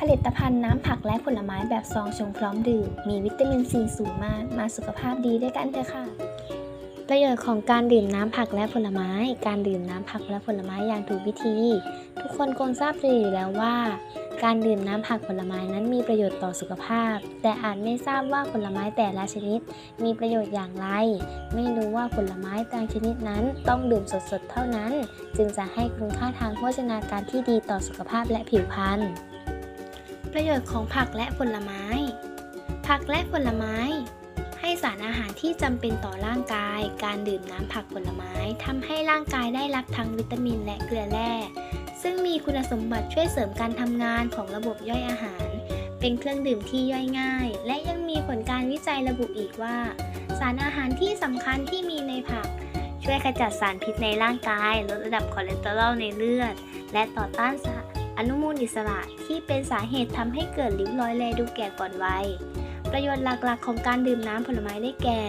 ผลิตภัณฑ์น้ำผักและผลไม้แบบซองชงพร้อมดื่ม มีวิตามินซีสูงมาก มาสุขภาพดีด้วยกันเถอะค่ะ ประโยชน์ของการดื่มน้ำผักและผลไม้ การดื่มน้ำผักและผลไม้อย่างถูกวิธี ทุกคนคงทราบดีอยู่แล้วว่า การดื่มน้ำผักผลไม้นั้นมีประโยชน์ต่อสุขภาพ แต่อาจไม่ทราบว่าผลไม้แต่ละชนิด มีประโยชน์อย่างไร ไม่รู้ว่าผลไม้ต่างชนิดนั้นต้องดื่มสดๆเท่านั้น จึงจะให้คุณค่าทางโภชนาการที่ดีต่อสุขภาพและผิวพรรณ ประโยชน์ของผักและผลไม้ ผักและผลไม้ ให้สารอาหารที่จำเป็นต่อร่างกาย การดื่มน้ำผักผลไม้ทำให้ร่างกายได้รับทั้งวิตามินและเกลือแร่ ซึ่งมีคุณสมบัติช่วยเสริมการทำงานของระบบย่อยอาหาร เป็นเครื่องดื่มที่ย่อยง่าย และยังมีผลการวิจัยระบุอีกว่า สารอาหารที่สำคัญที่มีในผักช่วยขจัดสารพิษในร่างกาย ลดระดับคอเลสเตอรอลในเลือด และต่อต้านสาร อนุมูลอิสระที่เป็นสาเหตุทำให้เกิดริ้วรอยแลดูแก่ก่อนวัย ประโยชน์หลักๆ ของการดื่มน้ำผลไม้ได้แก่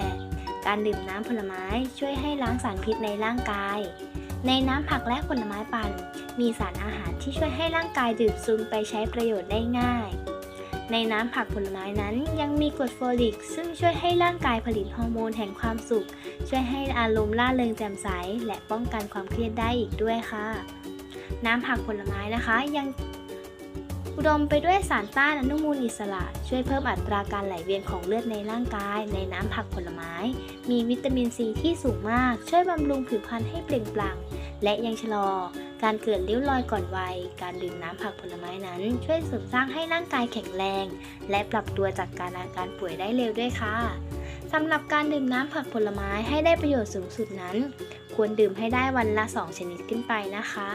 การดื่มน้ำผลไม้ช่วยให้ล้างสารพิษในร่างกาย ในน้ำผักและผลไม้ปั่น มีสารอาหารที่ช่วยให้ร่างกายดื่มซึมไปใช้ประโยชน์ได้ง่าย ในน้ำผักผลไม้นั้นยังมีกรดโฟลิก ซึ่งช่วยให้ร่างกายผลิตฮอร์โมนแห่งความสุข ช่วยให้อารมณ์ร่าเริงแจ่มใส และป้องกันความเครียดได้อีกด้วยค่ะ น้ำผักผลไม้นะคะ ยังอุดมไปด้วยสารต้านอนุมูลอิสระ ช่วยเพิ่มอัตราการไหลเวียนของเลือดในร่างกาย ในน้ำผักผลไม้ มีวิตามินซีที่สูงมาก ช่วยบำรุงผิวพรรณให้เปล่งปลั่ง และยังชะลอ การเกิดริ้วรอยก่อนวัย การดื่มน้ำผักผลไม้นั้น ช่วยเสริมสร้างให้ร่างกายแข็งแรง และปรับตัวจากการอาการป่วยได้เร็วด้วยค่ะสำหรับการดื่มน้ำผักผลไม้ให้ได้ประโยชน์สูงสุดนั้น ควรดื่มให้ได้วันละ 2 ชนิดขึ้นไปนะคะ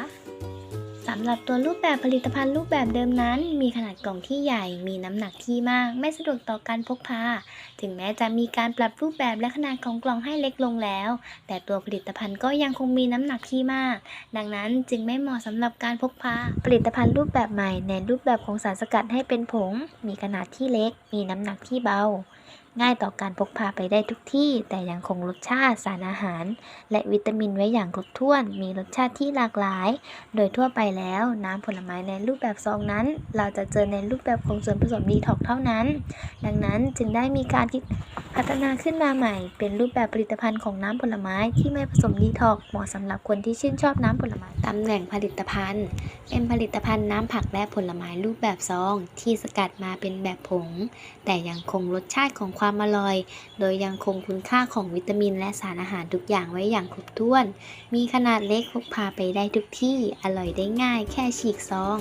สำหรับตัวรูปแบบผลิตภัณฑ์รูปแบบเดิมนั้น มีขนาดกล่องที่ใหญ่ มีน้ำหนักที่มาก ไม่สะดวกต่อการพกพา ถึงแม้จะมีการปรับรูปแบบและขนาดของกล่องให้เล็กลงแล้ว แต่ตัวผลิตภัณฑ์ก็ยังคงมีน้ำหนักที่มาก ดังนั้นจึงไม่เหมาะสำหรับการพกพา ผลิตภัณฑ์รูปแบบใหม่ในรูปแบบของสารสกัดให้เป็นผง มีขนาดที่เล็ก มีน้ำหนักที่เบา ง่ายต่อการพกพาไปได้ทุกที่ แต่ยังคงรสชาติสารอาหาร และวิตามินไว้อย่างครบถ้วน มีรสชาติที่หลากหลาย โดยทั่วไปแล้วน้ำผลไม้ในรูปแบบซองนั้น เราจะเจอในรูปแบบของส่วนผสมดีท็อกเท่านั้น ดังนั้นจึงได้มีการคิดพัฒนาขึ้นมาใหม่ เป็นรูปแบบผลิตภัณฑ์ของน้ำผลไม้ที่ไม่ผสมดีท็อกเหมาะสำหรับคนที่ชื่นชอบน้ำผลไม้ตำแหน่งผลิตภัณฑ์ เป็นผลิตภัณฑ์น้ำผักและผลไม้รูปแบบซอง ที่สกัดมาเป็นแบบผง แต่ยังคงรสชาติของความความอร่อย โดยยังคงคุณค่าของวิตามิน และสารอาหารทุกอย่างไว้อย่างครบถ้วน มีขนาดเล็กพกพาไปได้ทุกที่ อร่อยได้ง่าย แค่ฉีกซอง